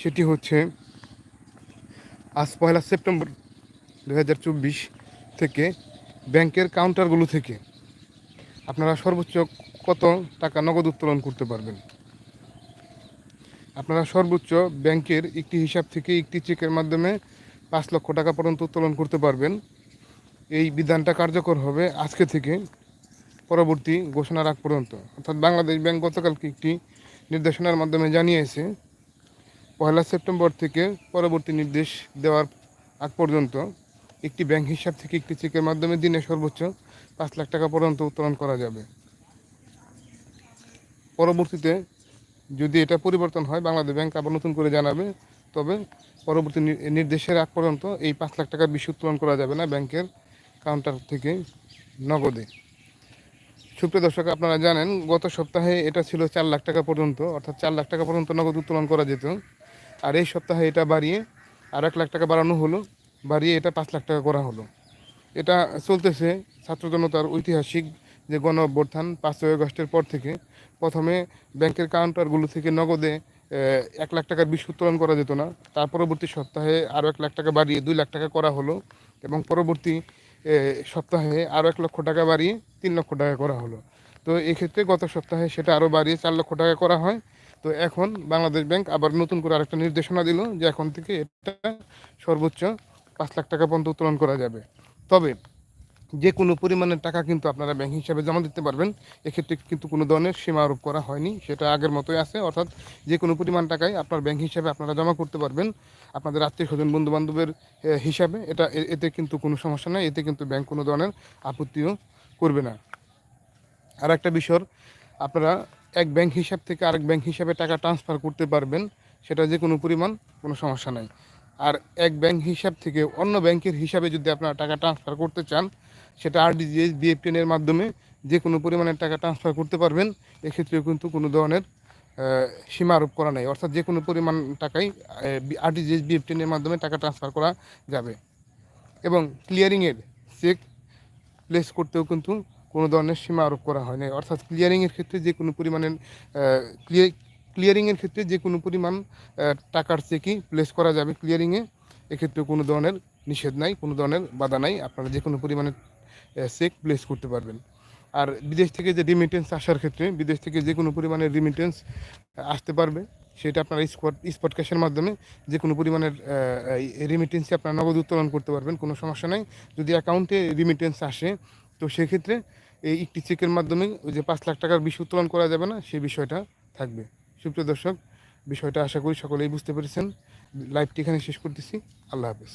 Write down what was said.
সেটি হচ্ছে আজ পয়লা সেপ্টেম্বর দু হাজার চব্বিশ থেকে ব্যাংকের কাউন্টারগুলো থেকে আপনারা সর্বোচ্চ কত টাকা নগদ উত্তোলন করতে পারবেন? আপনারা সর্বোচ্চ ব্যাংকের একটি হিসাব থেকে একটি চেকের মাধ্যমে পাঁচ লক্ষ টাকা পর্যন্ত উত্তোলন করতে পারবেন। এই বিধানটা কার্যকর হবে আজকে থেকে পরবর্তী ঘোষণার আগ পর্যন্ত। অর্থাৎ বাংলাদেশ ব্যাংক গতকালকে একটি নির্দেশনার মাধ্যমে জানিয়েছে পয়লা সেপ্টেম্বর থেকে পরবর্তী নির্দেশ দেওয়ার আগ পর্যন্ত একটি ব্যাংক হিসাব থেকে একটি চেকের মাধ্যমে দিনে সর্বোচ্চ পাঁচ লাখ টাকা পর্যন্ত উত্তোলন করা যাবে। পরবর্তীতে যদি এটা পরিবর্তন হয়, বাংলাদেশ ব্যাংক আবার নতুন করে জানাবে, তবে পরবর্তী নির্দেশের আগ পর্যন্ত এই পাঁচ লাখ টাকার বেশি উত্তোলন করা যাবে না ব্যাংকের কাউন্টার থেকে নগদে। সুপ্রিয় দর্শক, আপনারা জানেন, গত সপ্তাহে এটা ছিল চার লাখ টাকা পর্যন্ত, অর্থাৎ চার লাখ টাকা পর্যন্ত নগদ উত্তোলন করা যেত। আর এই সপ্তাহে এটা বাড়িয়ে আর এক লাখ টাকা বাড়ানো হলো, বাড়িয়ে এটা পাঁচ লাখ টাকা করা হলো। এটা চলতেছে ছাত্র জনতার ঐতিহাসিক যে গণ অভ্যর্থান পাঁচই আগস্টের পর থেকে, প্রথমে ব্যাংকের কাউন্টারগুলো থেকে নগদে এক লাখ টাকার বিষ উত্তোলন করা যেত না। তার পরবর্তী সপ্তাহে আরও এক লাখ টাকা বাড়িয়ে দুই লাখ টাকা করা হলো এবং পরবর্তী সপ্তাহে আরও এক লক্ষ টাকা বাড়িয়ে তিন লক্ষ টাকা করা হলো। তো এক্ষেত্রে গত সপ্তাহে সেটা আরও বাড়িয়ে চার লক্ষ টাকা করা হয়। তো এখন বাংলাদেশ ব্যাংক আবার নতুন করে আরেকটা নির্দেশনা দিল যে এখন থেকে এটা সর্বোচ্চ পাঁচ লাখ টাকা পর্যন্ত উত্তোলন করা যাবে। তবে যে কোনো পরিমাণের টাকা কিন্তু আপনারা ব্যাংক হিসাবে জমা দিতে পারবেন। এক্ষেত্রে কিন্তু কোনো ধরনের সীমা আরোপ করা হয়নি, সেটা আগের মতোই আছে। অর্থাৎ যে কোনো পরিমাণ টাকাই আপনার ব্যাংক হিসাবে আপনারা জমা করতে পারবেন। আপনাদের আত্মীয় স্বজন বন্ধু বান্ধবের হিসাবে এটা এতে কিন্তু কোনো সমস্যা নেই। এতে কিন্তু ব্যাংক কোনো ধরনের আপত্তিও করবে না। আর একটা বিষয়, আপনারা এক ব্যাংক হিসাব থেকে আরেক ব্যাংক হিসাবে টাকা ট্রান্সফার করতে পারবেন, সেটা যে কোনো পরিমাণ, কোনো সমস্যা নাই। আর এক ব্যাংক হিসাব থেকে অন্য ব্যাংকের হিসাবে যদি আপনারা টাকা ট্রান্সফার করতে চান, সেটা আরডিজিএস বিএফটিএন এর মাধ্যমে যে কোনো পরিমাণের টাকা ট্রান্সফার করতে পারবেন, এক্ষেত্রেও কিন্তু কোনো ধরনের সীমা আরোপ করা নেই। অর্থাৎ যে কোনো পরিমাণ টাকাই আরডিজিএস বিএফটিএন এর মাধ্যমে টাকা ট্রান্সফার করা যাবে। এবং ক্লিয়ারিংয়ের চেক প্লেস করতেও কিন্তু কোনো ধরনের সীমা আরোপ করা হয় নাই। অর্থাৎ ক্লিয়ারিংয়ের ক্ষেত্রে যে কোনো পরিমাণের ক্লিয়ারিংয়ের ক্ষেত্রে যে কোনো পরিমাণ টাকার চেকই প্লেস করা যাবে ক্লিয়ারিংয়ে এক্ষেত্রে কোনো ধরনের নিষেধ নাই, কোনো ধরনের বাধা নাই। আপনারা যে কোনো পরিমাণের চেক প্লেস করতে পারবেন। আর বিদেশ থেকে যে রিমিটেন্স আসার ক্ষেত্রে, বিদেশ থেকে যে কোনো পরিমাণের রিমিটেন্স আসতে পারবে। সেটা আপনারা স্পট স্পট ক্যাশের মাধ্যমে যে কোনো পরিমাণের রিমিটেন্সে আপনারা নগদ উত্তোলন করতে পারবেন, কোনো সমস্যা নাই। যদি অ্যাকাউন্টে রিমিটেন্স আসে, তো সেক্ষেত্রে এই একটি চেকের মাধ্যমে ওই যে পাঁচ লাখ টাকার বিষ উত্তোলন করা যাবে না, সেই বিষয়টা থাকবে। সুপ্রিয় দর্শক, বিষয়টা আশা করি সকলেই বুঝতে পেরেছেন। লাইভটি এখানে শেষ করতেছি। আল্লাহ হাফেজ।